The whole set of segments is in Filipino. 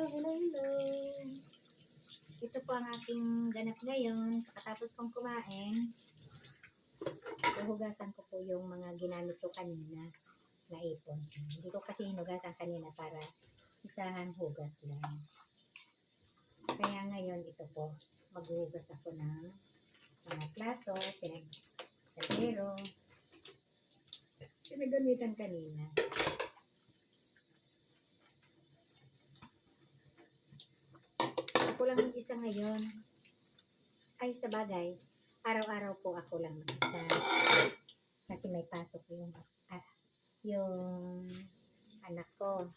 Hello, hello, hello. Ito po ang aking ganap ngayon. Kakatapos kong kumain. Huhugasan ko po yung mga ginamit ko kanina na ipon. Hindi ko kasi hinugasan kanina para isahan hugas lang. Kaya ngayon ito po, maghuhugas ako ng mga plato, pinag kaldero, pinagamitan kanina. Ako lang yung isa ngayon. Ay, sa bagay, araw-araw po ako lang mag-isa. Kasi may pasok yung, ah, yung anak ko.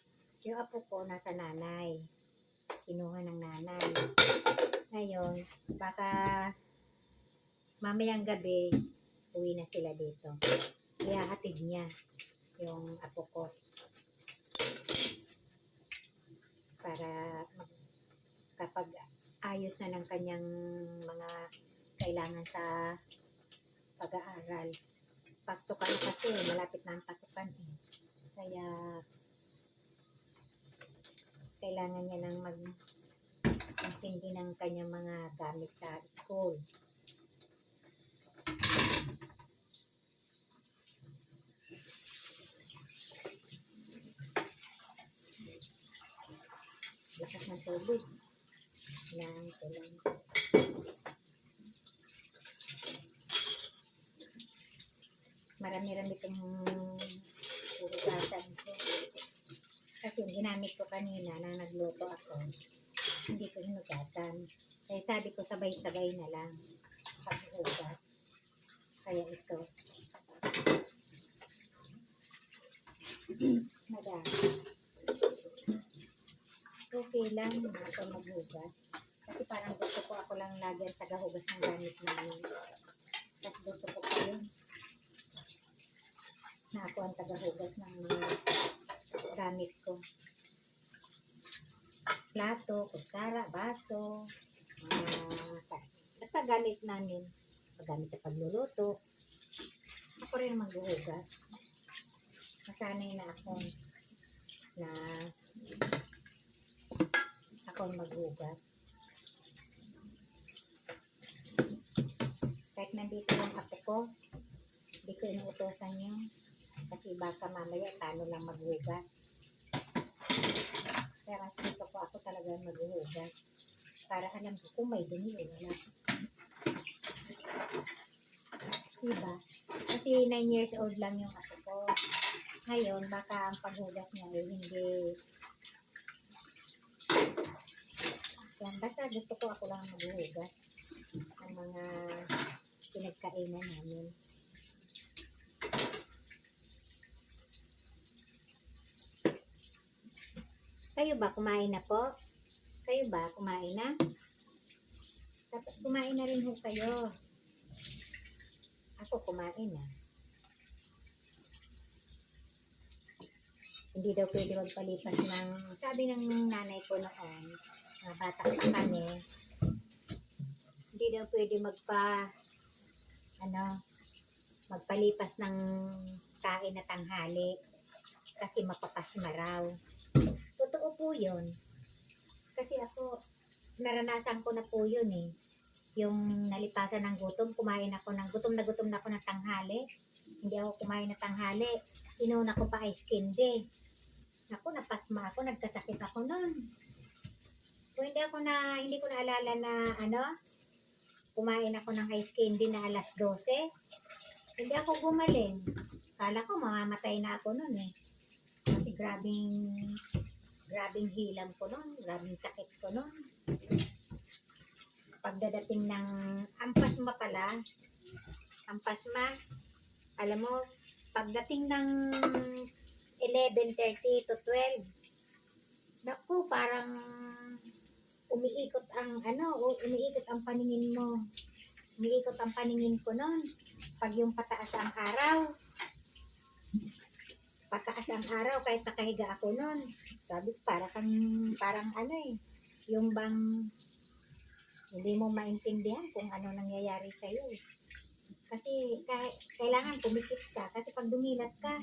Yung apo ko nasa nanay. Kinuha ng nanay. Ngayon, baka mamayang gabi, uwi na sila dito. Ihahatid niya yung apo ko. Para mag- kapag ayos na ng kanyang mga kailangan sa pag-aaral. Pagtukan kasi, malapit na ang pasukan eh. Kaya, kailangan niya nang mag intindi ng kanyang mga gamit sa school. Lakas ng tubig. Kailangan ko lang. Marami-rami itong hugasan ko. Kasi yung ginamit ko kanina na nagluto ako, hindi ko hinugasan. Kaya sabi ko sabay-sabay na lang paghugas. Kaya ito. Madami. Okay lang ako maghugas. Kasi parang gusto ko ako lang lagi ang tagahugas ng gamit namin. Tapos gusto ko pa yun. Na ako ang tagahugas ng gamit ko. Plato, kutsara, baso, mga basta gamit namin. Paggamit sa pagluluto. Ako rin maghuhugas. Nasanay na ako na ako ang maghugas. Kahit nandito yung apo ko, hindi ko inuutosan yun. Kasi baka mamaya tano lang maghugas. Kasi dito ko ako talaga maghuhugas. Para alam ko kung may dumi o wala. Diba? Kasi 9 years old lang yung apo ko. Ngayon, baka ang paghugas niya ay hindi yan, basta gusto ko ako lang maghuhugas ng mga pinagkainan namin. Kayo ba kumain na po? Kayo ba kumain na? Dapat kumain na rin ho kayo. Ako kumain na. Hindi daw pwede magpalipas ng, sabi ng nanay ko noon, mga bata pa kami, hindi daw pwede magpa, ano, magpalipas ng kain na tanghali kasi mapapasma raw. Totoo po yun. Kasi ako, naranasan ko na po yun eh. Yung nalipasan ng gutom, kumain ako ng gutom na gutom na ako ng tanghali. Hindi ako kumain ng tanghali. Inuna ko pa ice candy. Ako, napasma ako, nagkasakit ako nun. Kung hindi ako na, hindi ko naalala na, ano, kumain ako ng ice candy na alas 12, hindi ako gumaling. Kala ko mamamatay na ako nun eh. Kasi grabing, grabing hilam ko nun, grabing sakit ko nun. Pagdadating ng ampasma pala, ampasma, alam mo, pagdating ng 11.30 to 12, naku, parang umiikot ang ano, umiikot ang paningin mo. Umiikot ang paningin ko noon. Pag yung pataas ang araw, pataas ang araw kahit nakahiga ako noon. Sabi para kang, parang ano eh, yung bang hindi mo maintindihan kung ano nangyayari sa'yo eh. Kasi kailangan pumikit ka. Kasi pag dumilat ka,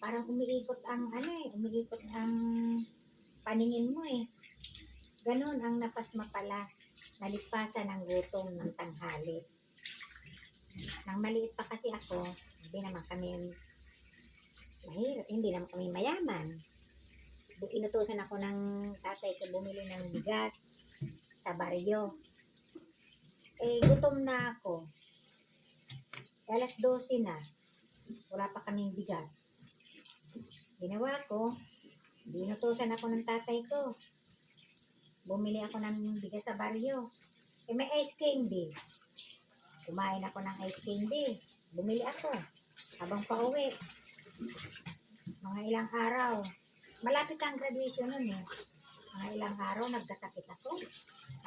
parang umiikot ang ano eh, umiikot ang paningin mo eh. Ganon ang napasma pala. Nalipasan ng gutom ng tanghali. Nang maliit pa kasi ako, hindi naman kami mahirap, hindi naman kami mayaman. Inutusan ako ng tatay ko bumili ng bigas sa baryo. Eh, gutom na ako. Alas 12 na. Wala pa kaming bigas. Ginawa ko, binutusan ako ng tatay ko. Bumili ako ng bigas sa baryo. Eh, may ice candy. Kumain ako ng ice candy. Bumili ako. Habang pauwi. Mga ilang araw. Malapit ang graduation nun eh. Mga ilang araw, nagkasakit ako.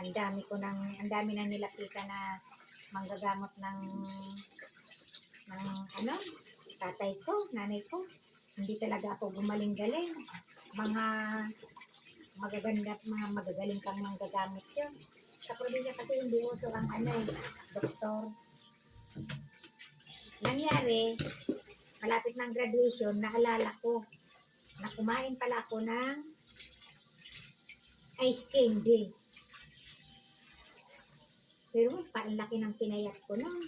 Ang dami ko ng, ang dami na nilapita na manggagamot ng, ng ano, tatay ko, nanay ko. Hindi talaga ako gumaling-galing. Mga magaganda, mga magagaling kang manggagamot yun. Sa probinsya kasi hindi uso ang ano eh, doktor. Nangyari, malapit ng graduation, naalala ko na kumain pala ako ng ice candy. Pero paanlaki ng pinayat ko nun.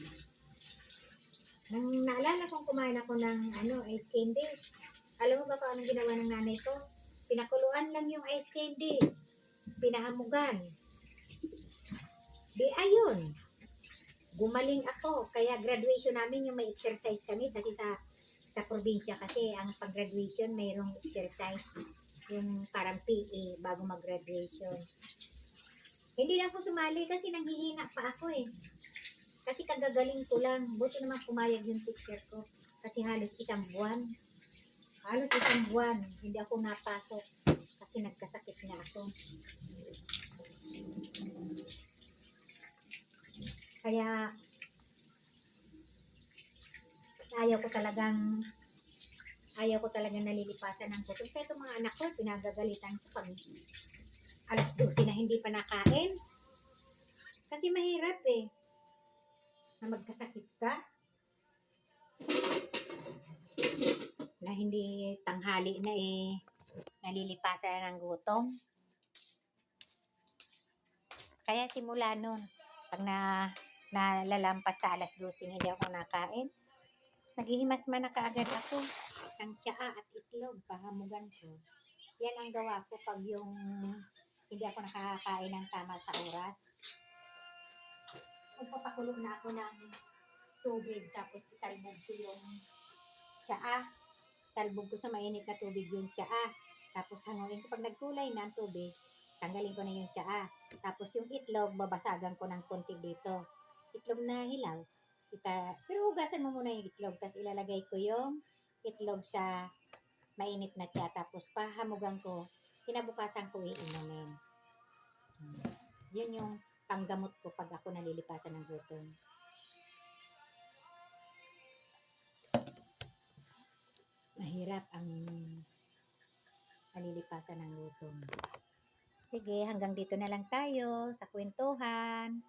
Nang naalala kong kumain ako ng ano, ice candy. Alam mo ba kung anong ginawa ng nanay ko? Pinakuluan lang yung ice candy. Pinahamugan. Di ayun. Gumaling ako. Kaya graduation namin yung may exercise kami kasi sa sa probinsya kasi ang pag-graduation mayroong exercise yung parang PE bago mag-graduation. Hindi na ako sumali kasi nanghihina pa ako eh. Kasi kagagaling ko lang. Buti naman pumayag yung teacher ko. Kasi halos isang buwan. Halos isang buwan. Hindi ako napasok. Kasi nagkasakit na ako. Kaya ayaw ko talagang ayaw ko talagang nalilipasan ng gutom. Kaya mga anak ko, pinagagalitan ko pag alas 12 na hindi pa nakain. Kasi mahirap eh. Na magkasakit ka. Hindi tanghali na eh. Nalilipasan na ng gutom. Kaya simula nun, pag na nalalampas sa alas 12 na hindi ako nakain, naghihimas man na kaagad ako ng tsaa at itlog, pahamugan ko. Yan ang gawa ko pag yung hindi ako nakakakain ng tama sa oras. Magpapakulo na ako ng tubig tapos italbog ko yung tsaa. Talbog ko sa mainit na tubig yung tsaa. Tapos hangawin ko pag nagkulay na ang tubig, tanggalin ko na yung tsaa. Tapos yung itlog, babasagan ko ng konti dito. Itlog na hilaw. Ita, pero hugasan mo muna yung itlog, tapos ilalagay ko yung itlog sa mainit na tsaa. Tapos pahamugan ko, kinabukasan ko iinumin. Hmm. Yun yung panggamot ko pag ako nalilipasan ng gutom. Mahirap ang nalilipasan ng gutom. Sige, hanggang dito na lang tayo sa kwentuhan.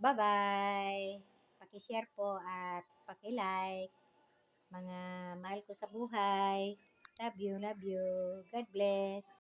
Bye-bye! Pakishare po at pakilike. Mga mahal ko sa buhay. Love you, love you. God bless.